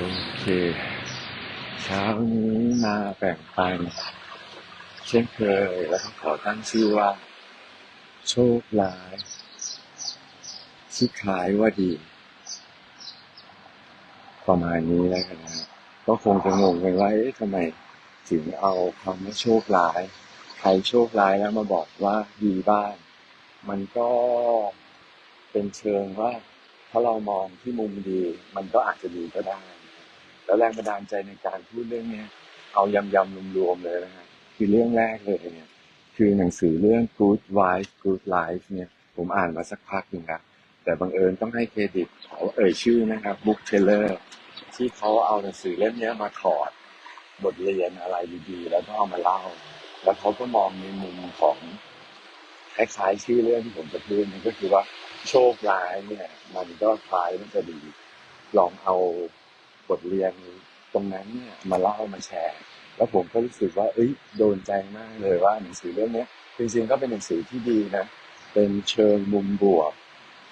โอเค เช้านี้มาแบ่งปัน เช่นเคยแล้วก็ขอตั้งชื่อว่า โชคร้ายที่คล้ายว่าดี ประมาณนี้แล้วกันนะก็คงจะงงกันว่าเอ๊ะทำไมถึงเอาคำว่าโชคร้าย ใครโชคร้ายแล้วมาบอกว่าดีบ้าง มันก็เป็นเชิงว่า ถ้าเรามองที่มุมดี มันก็อาจจะดีก็ได้ แล้วแรงบันดาลใจในการพูดเรื่องเนี้ยเอายำยำรวมๆเลยนะฮะคือเรื่องแรกเลยเนี่ยคือหนังสือเรื่อง Good Wife Good Life เนี่ยผมอ่านมาสักพักหนึ่งแล้วแต่บังเอิญต้องให้เครดิตเขาเอ่ยชื่อนะครับบุ๊กเทเลอร์ที่เขาเอาหนังสือเล่มเนี้ยมาถอดบทเรียนอะไรดีๆ แล้วก็เอามาเล่า แล้วเขาก็มองในมุมของคล้ายๆชื่อเรื่องที่ผมจะพูดนี่ก็คือว่าโชคร้ายเนี่ย มันก็คล้ายมันจะดีลองเอา บทเรียนตรงนั้นเนี่ยมาเล่ามาแชร์ แล้วผมก็รู้สึกว่า เอ้ยโดนใจมากเลยว่าหนังสือเรื่องนี้จริงๆก็เป็นหนังสือที่ดีนะ เป็นเชิงมุมบวก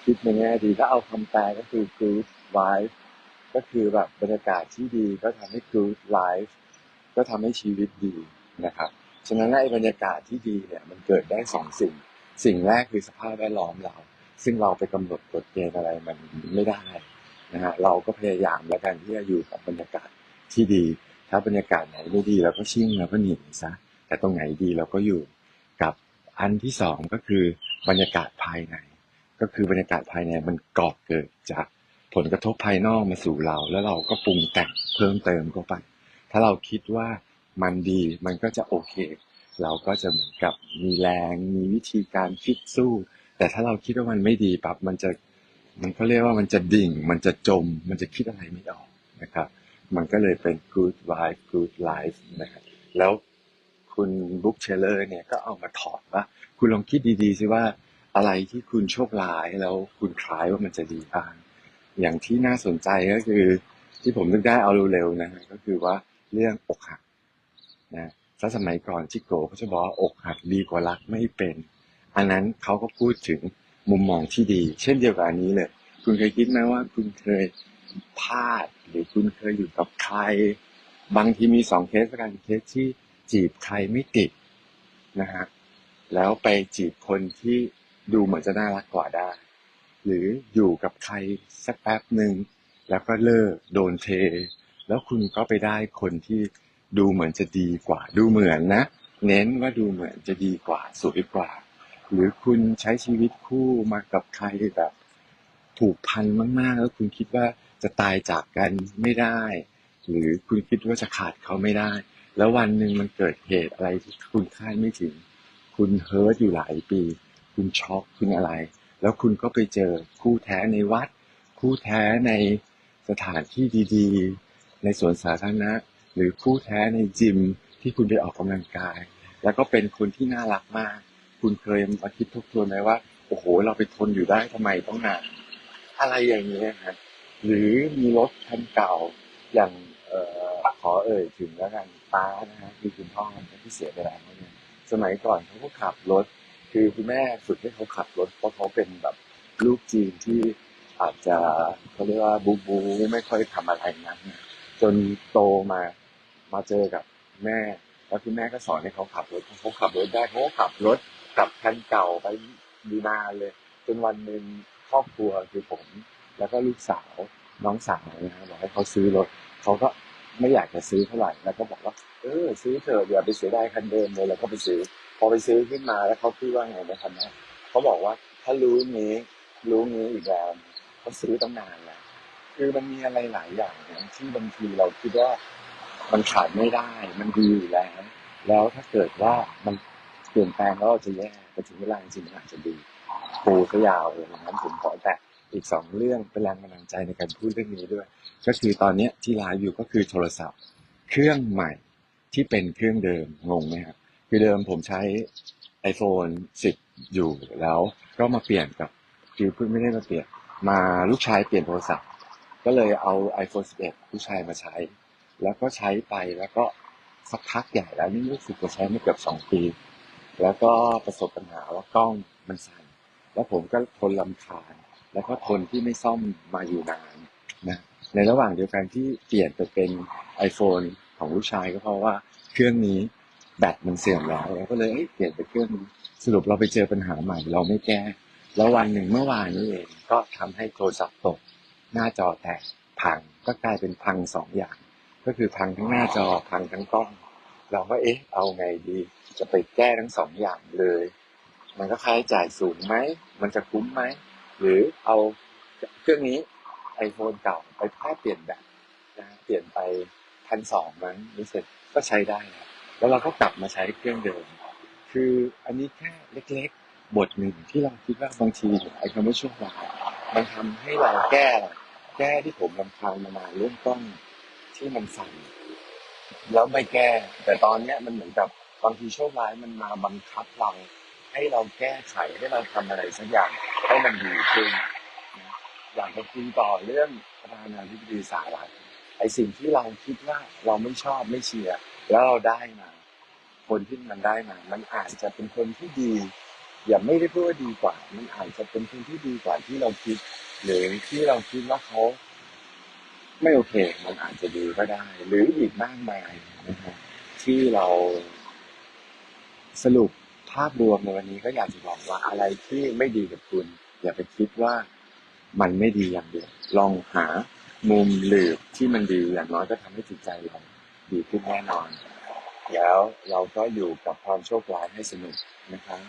คิดในแง่ดีถ้าเอาคำแปลก็คือ good life ก็คือแบบบรรยากาศที่ดีก็ทำให้ good life ก็ทำให้ชีวิตดีนะครับฉะนั้นไอ้บรรยากาศที่ดีเนี่ยมันเกิดได้สองสิ่ง สิ่งแรกคือสภาพแวดล้อมเรา ซึ่งเราไปกำหนดกฎเกณฑ์อะไรมันไม่ได้ นะฮะเราก็พยายามแล้วกันที่จะอยู่กับบรรยากาศที่ดี ถ้าบรรยากาศไหนไม่ดีเราก็ชิ่งเราก็หนีซะแต่ตรงไหนดีเราก็อยู่กับอันที่สองก็คือบรรยากาศภายใน ก็คือบรรยากาศภายในมันก่อเกิดจากผลกระทบภายนอกมาสู่เรา แล้วเราก็ปรุงแต่งเพิ่มเติมเข้าไป ถ้าเราคิดว่ามันดีมันก็จะโอเค เราก็จะเหมือนกับมีแรงมีวิธีการคิดสู้ แต่ถ้าเราคิดว่ามันไม่ดีปั๊บมันจะ มันก็เรียกว่ามันจะดิ่ง มันจะจม มันจะคิดอะไรไม่ออกนะครับ มันก็เลยเป็น good life good life นะครับแล้วคุณบุ๊กเชลเลอร์เนี่ยก็เอามาถอดว่า คุณลองคิดดีๆสิว่าอะไรที่คุณโชคร้ายแล้วคุณคล้ายว่ามันจะดีบ้าง อย่างที่น่าสนใจก็คือ ที่ผมนึกได้เอาเร็วๆนะฮะก็คือว่าเรื่องอกหักนะถ้าสมัยก่อนที่โกเขาจะบอกอกหักดีกว่ารักไม่เป็น อันนั้นเขาก็พูดถึง มุมมองที่ดี เช่นเดียวกับอันนี้เลย คุณเคยคิดไหมว่า คุณเคยพลาด หรือคุณเคยอยู่กับใคร บางทีมีสองเคสกันเคสที่จีบใครไม่ติดนะฮะแล้วไปจีบคนที่ดูเหมือนจะน่ารักกว่าได้ หรืออยู่กับใครสักแป๊บหนึ่งแล้วก็เลิกโดนเท แล้วคุณก็ไปได้คนที่ดูเหมือนจะดีกว่า ดูเหมือนนะ เน้นว่าดูเหมือนจะดีกว่าสวยกว่า หรือคุณใช้ชีวิตคู่มากับใครแบบผูกพันมาก ๆ แล้วคุณคิดว่าจะตายจากกันไม่ได้ หรือคุณคิดว่าจะขาดเขาไม่ได้ แล้ววันหนึ่งมันเกิดเหตุอะไรที่คุณคาดไม่ถึง คุณเฮิร์ตอยู่หลายปี คุณช็อกคุณอะไร แล้วคุณก็ไปเจอคู่แท้ในวัด คู่แท้ในสถานที่ดีๆ ในสวนสาธารณะ หรือคู่แท้ในจิมที่คุณไปออกกำลังกาย แล้วก็เป็นคนที่น่ารักมาก คุณเคยมาคิดทบทวนไหมว่า โอ้โห เราไปทนอยู่ได้ทำไมต้องนานอะไรอย่างนี้ฮะหรือมีรถคันเก่าอย่างเออขอเอ่ยถึงแล้วกันป้านะฮะคือคุณพ่อที่เสียไปแล้วเนี่ยสมัยก่อนเขาก็ขับรถ คือคุณแม่ฝึกให้เขาขับรถเพราะเขาเป็นแบบลูกจีนที่อาจจะเขาเรียกว่าบูบูไม่ค่อยทำอะไรนั้นจนโตมามาเจอกับแม่ แล้วคุณแม่ก็สอนให้เขาขับรถเขาขับรถได้เขาขับรถ กับคันเก่าไปดีนานเลยจนวันหนึ่งครอบครัวคือผม แล้วก็ลูกสาวน้องสาวนะฮะบบอกให้เขาซื้อรถเขาก็ไม่อยากจะซื้อเท่าไหร่แล้วก็บอกว่า เออ ซื้อเถอะอย่าไปเสียดายคันเดิมเลยแล้วก็ไปซื้อ พอไปซื้อขึ้นมาแล้วเขาพูดว่าไงนะครับนะเขาบอกว่าถ้ารู้นี้ รู้นี้อีกแล้วเขาซื้อตั้งนานแล้วคือมันมีอะไรหลายอย่างนะที่บางทีเราคิดว่ามันขาดไม่ได้ มันดีอยู่แล้ว แล้วถ้าเกิดว่ามัน ลี่ยนแปลงแล้วเราจะแย่แต่ถึงเวลาจริงๆมันอาจจะดีปูซะยาวเลยนะครับผมขอแต่อีกสองเรื่องเป็นแรงบันดาลใจในการพูดเรื่องนี้ด้วย ก็คือตอนเนี้ที่ไลฟ์อยู่ก็คือโทรศัพท์ เครื่องใหม่ที่เป็นเครื่องเดิมงงไหมครับคือเดิมผมใช้ iPhone 10 อยู่แล้วก็มาเปลี่ยนกับคือเพิ่งไม่ได้มาเปลี่ยนมาลูกชายเปลี่ยนโทรศัพท์ ก็เลยเอา iPhone 11 ลูกชายมาใช้ แล้วก็ใช้ไปแล้วก็สักพักใหญ่แล้วนี่รู้สึกจะใช้มาเกือบสองปี แล้วก็ประสบปัญหาว่ากล้องมันสั่นแล้วผมก็ทนลำคาญแล้วก็ทนที่ไม่ซ่อมมาอยู่นานนะในระหว่างเดียวกันที่เปลี่ยนไปเป็น iPhone ของลูกชายก็เพราะว่าเครื่องนี้แบตมันเสื่อมแล้วเราก็เลยเปลี่ยนไปเครื่องสรุปเราไปเจอปัญหาใหม่ เราไม่แก้ แล้ววันหนึ่งเมื่อวานนี้เองก็ทำให้โทรศัพท์ตก หน้าจอแตกพังก็กลายเป็นพังสองอย่าง ก็คือพังทั้งหน้าจอพังทั้งกล้อง เราก็เอ๊ะ เอาไงดี จะไปแก้ทั้งสองอย่างเลย มันก็ค่าใช้จ่ายสูงไหม มันจะคุ้มไหม หรือเอาเครื่องนี้ iPhone เก่าไปแค่เปลี่ยนแบบนะเปลี่ยนไปพันสองมั้งรู้สึกก็ใช้ได้แล้วแล้วเราก็กลับมาใช้เครื่องเดิม คืออันนี้แค่เล็กๆ บทหนึ่งที่เราคิดว่าบางทีไอ้คำว่าช่วงวามันทำให้เราแก้แก้ที่ผมลำคาญมานานเรื่องกล้องที่มันสั่น แล้วไม่แก้ แต่ตอนเนี้ยมันเหมือนกับบางทีโชคร้ายมันมาบังคับเรา ให้เราแก้ไขให้เราทำอะไรสักอย่างให้มันดีขึ้นอยากจะคุยต่อเรื่องประธานาธิบดีสหรัฐไอสิ่งที่เราคิดว่าเราไม่ชอบไม่เชียร์แล้วเราได้มา คนที่มันได้มา มันอาจจะเป็นคนที่ดี อย่าไม่ได้พูดว่าดีกว่า มันอาจจะเป็นคนที่ดีกว่าที่เราคิด หรือที่เราคิดว่าเขา ไม่โอเค มันอาจจะดีก็ได้ หรืออีกมากมายนะฮะที่เราสรุปภาพรวมในวันนี้ก็อยากจะบอกว่าอะไรที่ไม่ดีกับคุณ อย่าไปคิดว่ามันไม่ดีอย่างเดียวลองหามุมหลืบที่มันดีอย่างน้อยก็ทำให้จิตใจเราดีขึ้นแน่นอน แล้วเราก็อยู่กับความโชคร้ายให้สนุกนะครับ